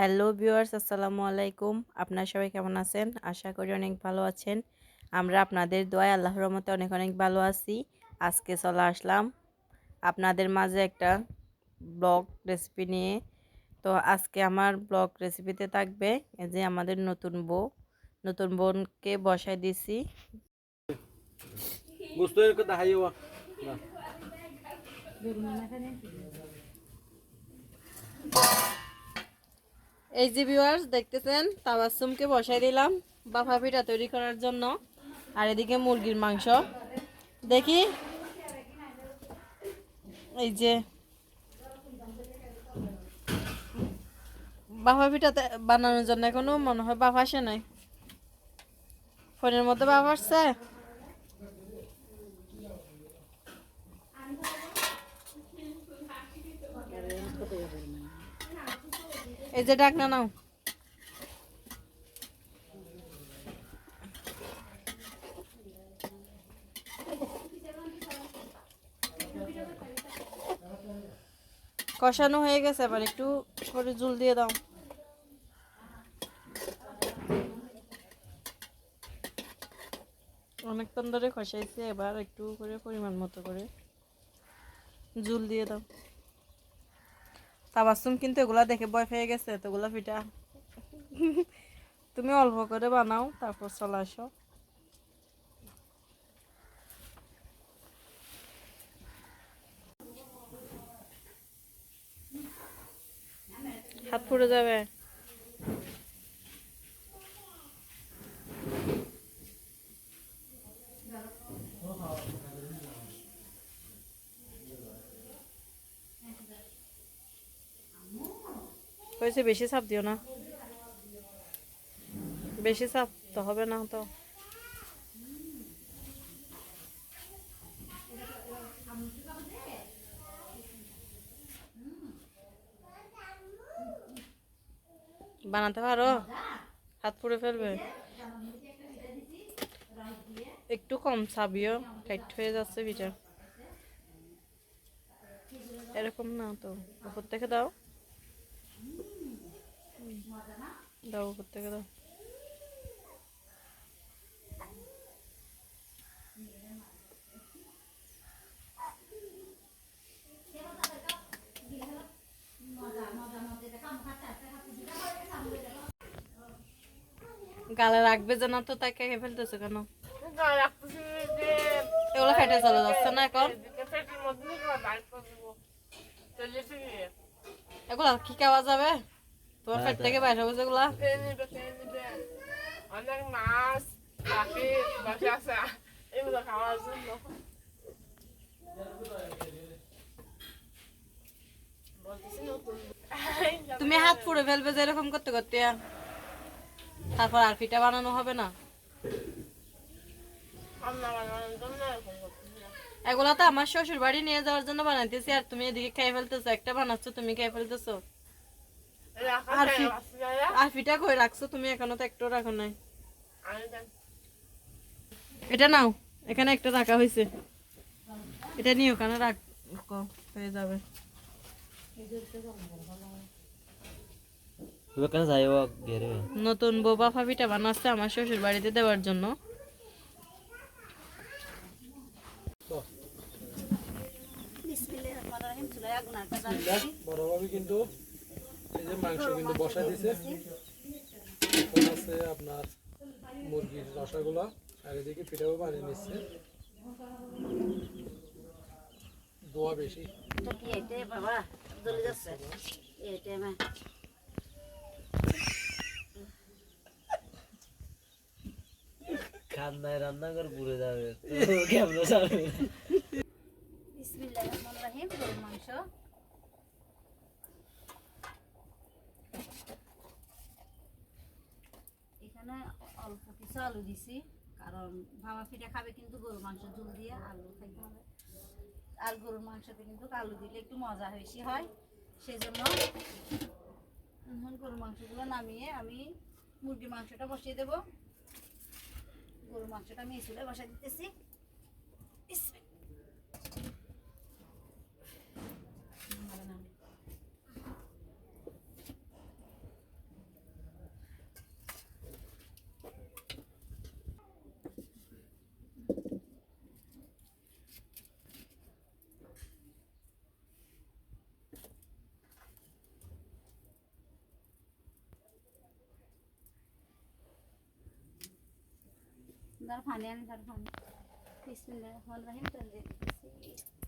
Hello viewers আসসালামু আলাইকুম। আপনারা সবাই কেমন আছেন? আশা করি অনেক ভালো আছেন। আমরা আপনাদের দোয়ায় আল্লাহর রহমতে অনেক অনেক ভালো আছি। আজকে চলে আসলাম আপনাদের মাঝে একটা ব্লগ রেসিপি নিয়ে। তো আজকে আমার ব্লগ রেসিপিতে থাকবে এই যে আমাদের নতুন বউ। নতুন বোনকে বসাই দিছি। এই যে ভিউয়ার্স দেখতেছেন তাবাসুমকে বসাই দিলাম বাফা পিঠা তৈরি করার জন্য। আর এদিকে মুরগির মাংস। দেখি। এই যে। বাফা পিঠা তে- বানানোর জন্য এখনও মনে হয় বাফ আসে নাই। ফোনের মধ্যে বাফ আসছে? এই যে ডাক না নাও। কষানো হয়ে গেছে, এবার একটু করে জুল দিয়ে দাও। অনেকক্ষণ ধরে কষাইছে, এবার একটু করে পরিমাণ মতো করে জুল দিয়ে দাও। তাবাসুম কিন্তু এগুলা দেখে ভয় পেয়ে গেছে এতগুলা পিঠা তুমি অল্প করে বানাও, তারপর চলে আসো। হাত পুড়ে যাবে? হয়েছে বেশি চাপ দিও না। বেশি চাপ তো হবে না তো। বানাতে পারো? হাত পুড়ে ফেলবে। একটু কম চাবিও টাইট হয়ে যাচ্ছে পিঠা এরকম না তো। উপর থেকে দাও। দাও উপর থেকে দাও। গালে রাখবে যে না তো তাকে খেয়ে ফেলতেছে কেন? এগুলো ফেটে চলে যাচ্ছে না এখন? এগুলা কি খাওয়া যাবে? তোমার পেট থেকে বাইরে হবে যেগুলা। অনেক মাছ পাখি বসে আছে। এগুলো খাওয়ার জন্য। তুমি হাত পুড়ে ফেলবে যে এরকম করতে করতে। তারপর আর পিঠা বানানো হবে না। এগুলা তো আমার শ্বশুর বাড়ি নিয়ে যাওয়ার জন্য বানাইতেছি আর তুমি এদিকে খেয়ে ফেলতেছো একটা বানাচ্ছ তুমি খেয়ে ফেলতেছো। এই রাখা আর যায় কি- বাসি যায় আর পিঠা কই রাখছো? তুমি এখনও তো একটু রাখো নাই। এটা নাও এখানে একটা রাখা হয়েছে এটা নিয়ে ওখানে রাখো হয়ে যাবে. নতুন বউ বাফা পিঠা বানাচ্ছে আমার শ্বশুর বাড়িতে দেওয়ার জন্য। বড়ভাবে কিন্তু এই যে মাংস কিন্তু বসা দিছে। এখন আছে আপনার মুরগির রসাগুলো আর এদিকে পিঠাও বানিয়ে নিচ্ছে। দোয়া বেশি। খান্নায় রান্নাঘর পুড়ে যাবে। কেমন যাবে বিসমিল্লাহির রহমানির রহিম গরুর মাংস এখানে অল্প কিছু আলু দিছি, কারণ ভাবা পিঠা খাবে কিন্তু গরুর মাংস ঝুল দিয়ে আলু খাইতে হবে। আর গরুর মাংসতে কিন্তু আলু দিলে একটু মজা বেশি হয় সেই জন্য গরুর মাংসগুলো নামিয়ে আমি মুরগির মাংসটা বসিয়ে দেবো। গরুর মাংসটা আমি চুলে বসাই দিতেছি বিসমিল্লাহ। আনি তার পানি বিসমিল্লাহির রহমানির রহিম তেল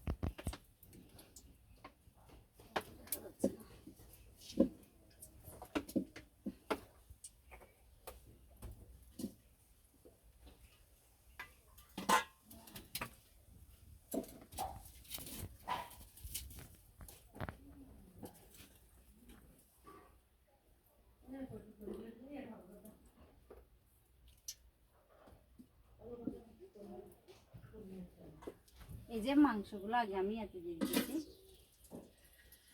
এই যে মাংসগুলো আগে আমি এত দিয়ে দিয়েছি।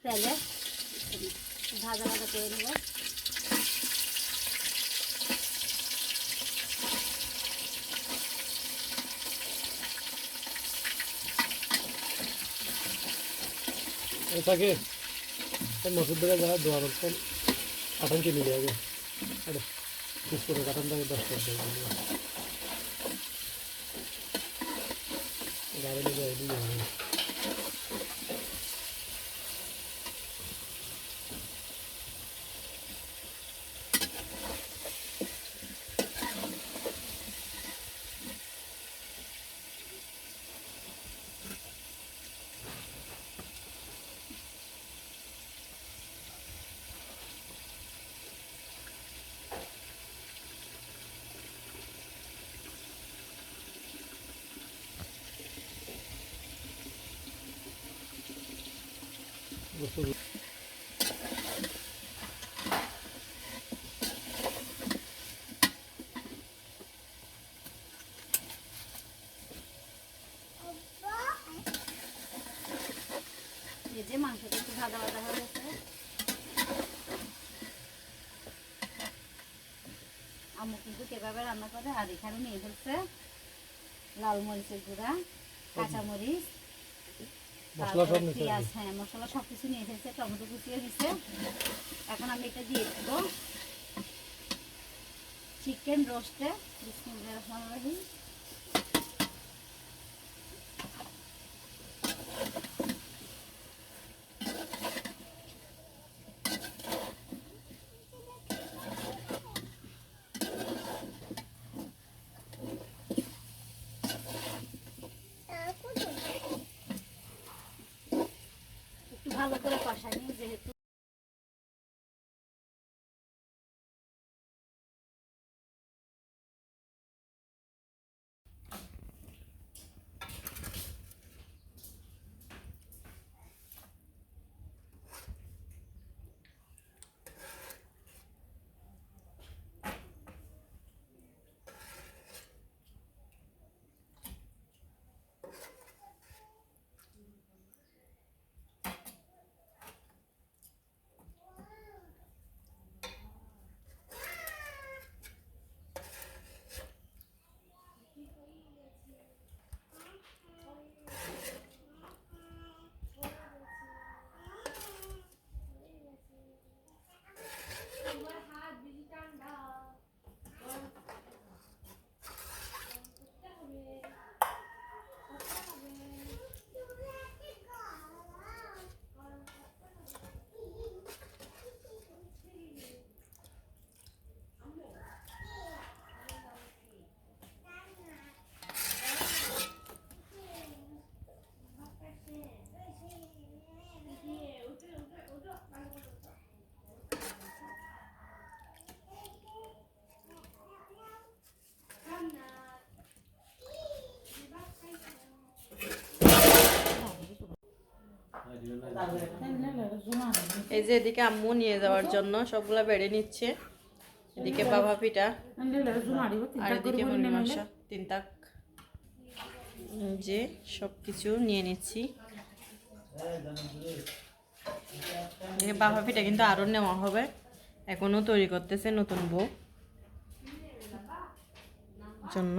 তেলে ভাজা ভাজা করে নেব। এটাকে মসুর ধরে যারা দোয়ার পর কাটান কিনে দিয়ে আগে। আরে, পিস করে কাটান দাগে দশ টাকা গাড়ি নিয়ে যায় যে মাংসটা একটু ভাজা ভাজা হয়ে গেছে। আম্মু কিন্তু কীভাবে রান্না করে, আর এখানে নিয়ে ফেলছে লাল মরিচের গুঁড়া, কাঁচামরিচ মশলা সব তারপর নিতে পেঁয়াজ হ্যাঁ মশলা সব কিছু নিয়ে এসেছে টমেটো কুচিয়ে দিছে। এখন আমি এটা দিয়ে দেবো। চিকেন রোস্টে বিসমিল্লাহির রহমানির রহিম। একটু ভালো করে কষাই নিই যেহেতু এই যে এদিকে আম্মু নিয়ে যাওয়ার জন্য সবগুলা বেড়ে নিচ্ছে। এদিকে বাবা পিঠা আর এদিকে তিন তাক যে সব কিছু নিয়ে নিচ্ছি। বাবা পিঠা কিন্তু আরও নেওয়া হবে। এখনও তৈরি করতেছে নতুন বউ। জন্য।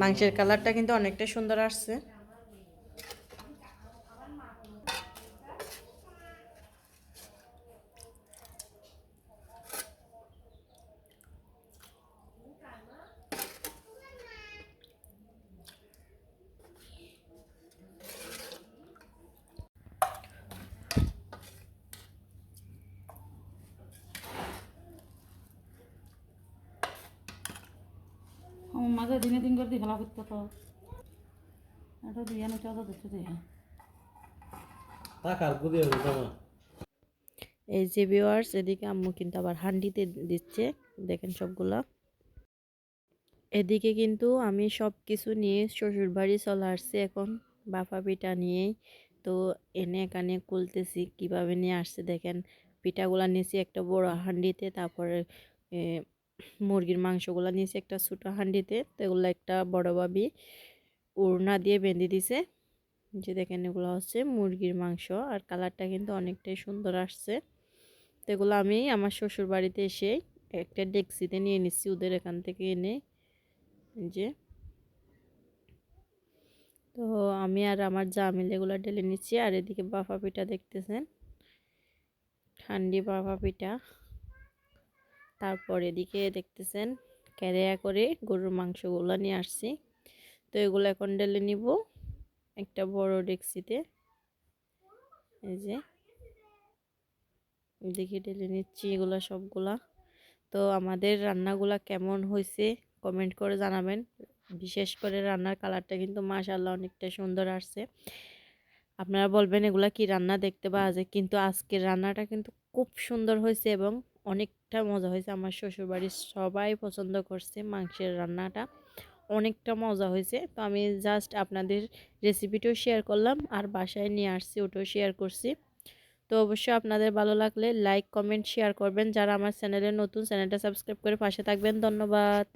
মাংসের কালারটা কিন্তু অনেকটা সুন্দর আসছে। দিনে দিন করে দিয়ে ফেলা করতে তো। এটা দিয়ে না চলো দেখতে দিয়ে। টাকার গুদি হবে তোমার এই যে ভিউয়ার্স এদিকে আম্মু কিন্তু আবার হান্ডিতে দিচ্ছে। দেখেন সবগুলা। এদিকে কিন্তু আমি সব কিছু নিয়ে শ্বশুর বাড়ি চলে আসছি এখন বাফা পিঠা নিয়েই। তো এনে এখানে কুলতেছি কীভাবে নিয়ে আসছে দেখেন। পিঠাগুলা নিয়েছি একটা বড় হান্ডিতে তারপরে মুরগির মাংসগুলা নিয়েছি একটা ছোটো হান্ডিতে তো এগুলো একটা বড় ভাবি উড়না দিয়ে বেঁধে দিছে। যে দেখেন এগুলো হচ্ছে মুরগির মাংস আর কালারটা কিন্তু অনেকটাই সুন্দর আসছে। তো এগুলো আমি আমার শ্বশুর বাড়িতে এসে একটা ডেক্সিতে নিয়ে নিচ্ছি ওদের এখান থেকে এনে। যে। তো আমি আর আমার যা মিলে এগুলো ঢেলে নিচ্ছি আর এদিকে বাফা পিঠা দেখতেছেন? ঠান্ডি বাফা পিঠা। তারপর এদিকে দেখতেছেন ক্যারিয়া করে গরুর মাংসগুলো নিয়ে আসছি। তো এগুলো এখন ডেলে নিব একটা বড় ডেক্সিতে। এই যে দেখি ডেলে নিচ্ছি এগুলো সবগুলা। তো আমাদের রান্নাগুলা কেমন হয়েছে কমেন্ট করে জানাবেন। বিশেষ করে রান্নার কালারটা কিন্তু মাশাল্লাহ অনেকটা সুন্দর আসছে। আপনারা বলবেন এগুলা কি রান্না দেখতে পাওয়া যায়, কিন্তু আজকের রান্নাটা কিন্তু খুব সুন্দর হয়েছে এবং অনেকটা মজা হয়েছে। আমার শ্বশুরবাড়ির সবাই পছন্দ করছে মাংসের রান্নাটা। অনেকটা মজা হয়েছে। তো আমি জাস্ট আপনাদের রেসিপিটাও শেয়ার করলাম আর বাসায় নিয়ে আসছি, ওটাও শেয়ার করছি। তো অবশ্যই আপনাদের ভালো লাগলে লাইক কমেন্ট শেয়ার করবেন। যারা আমার চ্যানেলে নতুন চ্যানেলটা সাবস্ক্রাইব করে পাশে থাকবেন। ধন্যবাদ।